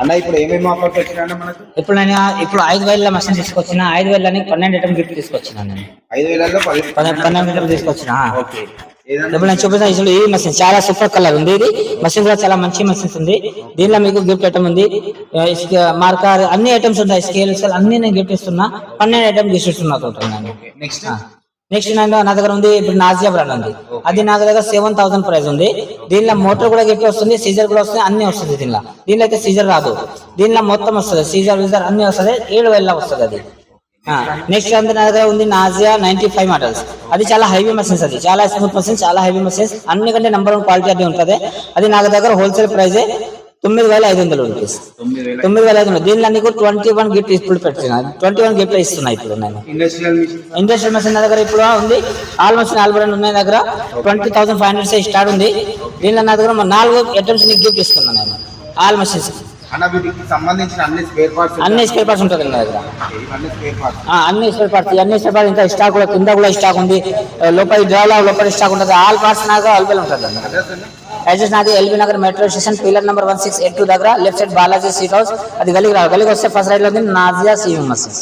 అన్న ఇప్పుడు ఏమేమి ఆఫర్స్ వచ్చినా మనకు? ఇప్పుడు నేను ఇప్పుడు ఐదు వేల మషిన్ తీసుకొచ్చిన ఐదు వేలని పన్నెండు ఐటమ్ గిఫ్ట్ తీసుకొచ్చిన నేను. ఐదు వేలలో పది పన్నెండు ఐటమ్ తీసుకొచ్చిన ఇప్పుడు నేను చూపిస్తాను ఇప్పుడు ఈ మషిన్ చాలా సూపర్ కలర్ ఉంది. ఇది మషిన్ కూడా చాలా మంచి మషిన్స్ ఉంది. దీనిలో మీకు గిఫ్ట్ ఐటమ్ ఉంది. మార్కర్ అన్ని ఐటమ్స్ ఉంటాయి స్కేల్ స్కేల్ అన్ని నేను గిఫ్ట్ ఇస్తున్నా. పన్నెండు ఐటమ్ గిఫ్ట్ ఇస్తున్నా టోటల్ నేను నెక్స్ట్ నెక్స్ట్ నా నా దగ్గర ఉంది ఇప్పుడు నాజియా బ్రాండ్ ఉంది అది నా దగ్గర సెవెన్ థౌసండ్ ప్రైస్ ఉంది. దీనిలో మోటార్ కూడా గిఫ్ట్ వస్తుంది సీజర్ కూడా వస్తుంది అన్ని వస్తుంది దీనిలో. దీనిలో అయితే సీజర్ రాదు. దీనిలో మొత్తం వస్తుంది సీజర్ విజర్ అన్ని వస్తుంది ఏడు వేల వస్తుంది అది. నెక్స్ట్ అంతా నా దగ్గర ఉంది నాజియా నైన్టీ ఫైవ్ మోడల్స్ అది చాలా హెవీ మెషిన్స్ అది. చాలా స్మూత్ మెషిన్స్ చాలా హెవీ అన్ని కంటే నెంబర్ వన్ క్వాలిటీ అది ఉంటుంది. అది నా దగ్గర హోల్సేల్ ప్రైస్ తొమ్మిది వేల ఐదు వందలు రూపీస్ తొమ్మిది వేల ఐదు వందలు. దీనిలో నీకు ట్వంటీ వన్ గిఫ్ట్ ఇప్పుడు పెడుతున్నాను ట్వంటీ వన్ గిఫ్ట్ ఇస్తున్నా ఇప్పుడు నేను. ఇండస్ట్రియల్ మిషన్ నా దగ్గర ఇప్పుడు ఉంది. ఆల్మోస్ట్ నాలుగు రెండు ఉన్నాయి దగ్గర. Twenty thousand five hundred start ఉంది. దీనిలో నా దగ్గర నాలుగు ఐటమ్స్ నీకు గిఫ్ట్ ఇస్తున్నాను నేను. ఆల్ మెషిన్స్ అన్న వీటికి సంబంధించిన అన్ని స్పేర్ పార్ట్స్ అన్ని స్పేర్ పార్ట్స్ ఉంటుంది నా దగ్గర. అన్ని స్పేర్ పార్ట్స్ అన్ని స్పేర్ పార్ట్స్ ఇంకా స్టాక్ కూడా కింద కూడా స్టాక్ ఉంది. లోపల డ్రైవ్లో లోపల స్టాక్ ఉంటుంది. ఆల్ పార్ట్స్ నాకు అవైలబుల్ ఉంటుంది అడ్రస్ నాది LB Nagar metro station pillar number one six eight two దగ్గర left side Balaji seat house. అది గలికి రావు గలికి వస్తే ఫస్ట్ రైట్లో ఉంది నాజియా సీఎం మసీస్